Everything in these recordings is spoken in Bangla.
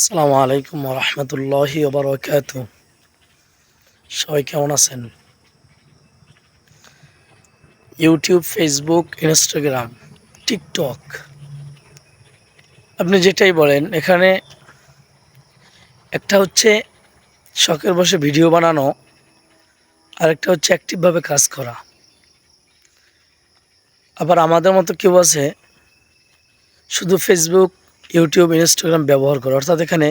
আসসালামু আলাইকুম রহমতুল্লাহ ওবরাকাত সবাই কেমন আছেন? ইউটিউব, ফেসবুক, ইনস্টাগ্রাম, টিকটক, আপনি যেটাই বলেন, এখানে একটা হচ্ছে শখের বসে ভিডিও বানানো, আর একটা হচ্ছে অ্যাক্টিভভাবে কাজ করা। আবার আমাদের মতো কেউ আছে, শুধু ফেসবুক ইউটিউব, ইনস্টাগ্রাম ব্যবহার করে। অর্থাৎ এখানে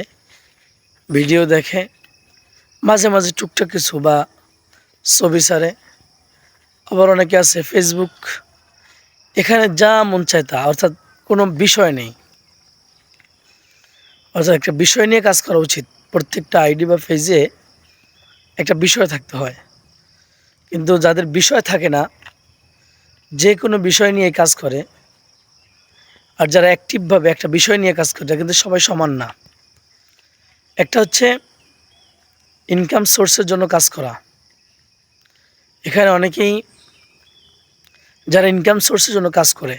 ভিডিও দেখে মাঝে মাঝে টুকটাক কিছু বা ছবি ছাড়ে। আবার অনেকে আছে ফেসবুক এখানে যা মন চায় তা, অর্থাৎ কোনো বিষয় নেই। অর্থাৎ একটা বিষয় নিয়ে কাজ করা উচিত। প্রত্যেকটা আইডি বা পেজে একটা বিষয় থাকতে হয়। কিন্তু যাদের বিষয় থাকে না, যে কোনো বিষয় নিয়ে কাজ করে আর যারা অ্যাক্টিভভাবে একটা বিষয় নিয়ে কাজ করে কিন্তু সবাই সমান না। একটা হচ্ছে ইনকাম সোর্সের জন্য কাজ করা। এখানে অনেকেই যারা ইনকাম সোর্সের জন্য কাজ করে,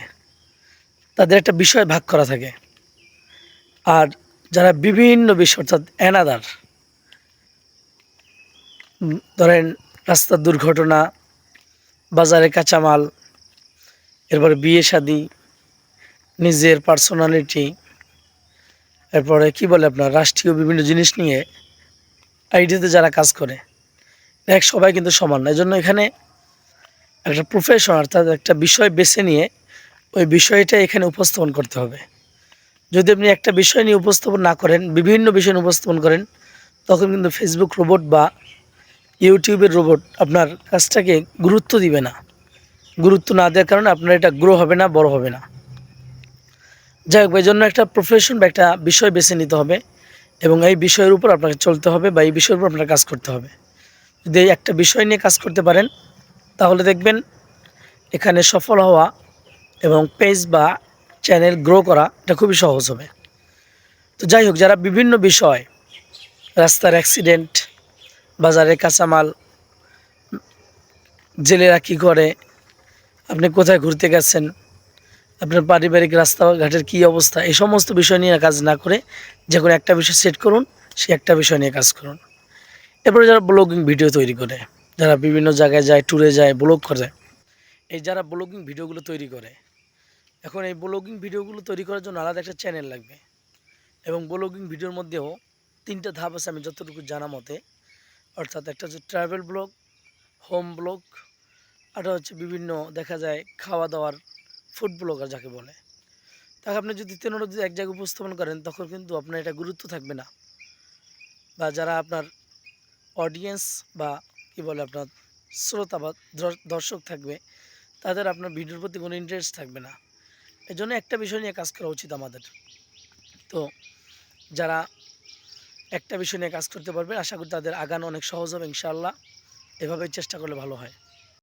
তাদের একটা বিষয় ভাগ করা থাকে। আর যারা বিভিন্ন বিষয়, অর্থাৎ অ্যানাদার ধরেন রাস্তার দুর্ঘটনা, বাজারে কাঁচামাল, এরপরে বিয়ে শাদী নিজের পার্সোনালিটি এরপরে কি বলে আপনার, রাষ্ট্রীয় বিভিন্ন জিনিস নিয়ে আইডিতে যারা কাজ করে, দেখ সবাই কিন্তু সমান। না এই জন্য এখানে একটা প্রফেশন অর্থাৎ একটা বিষয় বেছে নিয়ে ওই বিষয়টা এখানে উপস্থাপন করতে হবে। যদি আপনি একটা বিষয় নিয়ে উপস্থাপন না করেন, বিভিন্ন বিষয় নিয়ে উপস্থাপন করেন, তখন কিন্তু ফেসবুক রোবট বা ইউটিউবের রোবট আপনার কাজটাকে গুরুত্ব দিবে না। গুরুত্ব না দেওয়ার কারণে আপনার এটা গ্রো হবে না, বড় হবে না। যাই হোক জন্য একটা প্রফেশন বা একটা বিষয় বেছে নিতে হবে এবং এই বিষয়ের উপর আপনাকে চলতে হবে বা এই বিষয়ের উপর আপনার কাজ করতে হবে। যদি এই একটা বিষয় নিয়ে কাজ করতে পারেন, তাহলে দেখবেন এখানে সফল হওয়া এবং পেজ বা চ্যানেল গ্রো করা এটা খুবই সহজ হবে। তো যাই হোক, যারা বিভিন্ন বিষয়, রাস্তার অ্যাক্সিডেন্ট বাজারে কাঁচামাল, জেলেরা কী করে, আপনি কোথায় ঘুরতে গেছেন আপনার পারিবারিক রাস্তাঘাটের কী অবস্থা, এই সমস্ত বিষয় নিয়ে কাজ না করে যে কোনো একটা বিষয় সেট করুন, সে একটা বিষয় নিয়ে কাজ করুন। এরপরে যারা ব্লগিং ভিডিও তৈরি করে, যারা বিভিন্ন জায়গায় যায় ট্যুরে যায় ব্লগ করে, এই যারা ব্লগিং ভিডিওগুলো তৈরি করে, এখন এই ব্লগিং ভিডিওগুলো তৈরি করার জন্য আলাদা একটা চ্যানেল লাগবে। এবং ব্লগিং ভিডিওর মধ্যেও তিনটা ধাপ আছে আমি যতটুকু জানা মতে। অর্থাৎ একটা হচ্ছে ট্রাভেল ব্লগ হোম ব্লগ আরটা হচ্ছে বিভিন্ন দেখা যায় খাওয়া দাওয়ার ফুড ব্লগার যাকে বলে, তাকে আপনি যদি তেনারা যদি এক জায়গায় উপস্থাপন করেন, তখন কিন্তু আপনার এটা গুরুত্ব থাকবে না। বা যারা আপনার অডিয়েন্স বা কি বলে আপনার শ্রোতা বা দর্শক থাকবে, তাদের আপনার ভিডিওর প্রতি কোনো ইন্টারেস্ট থাকবে না। এই জন্য একটা বিষয় নিয়ে কাজ করা উচিত আমাদের। তো যারা একটা বিষয় নিয়ে কাজ করতে পারবে, আশা করি তাদের আগানো অনেক সহজ হবে ইনশাআল্লাহ। এভাবে চেষ্টা করলে ভালো হয়।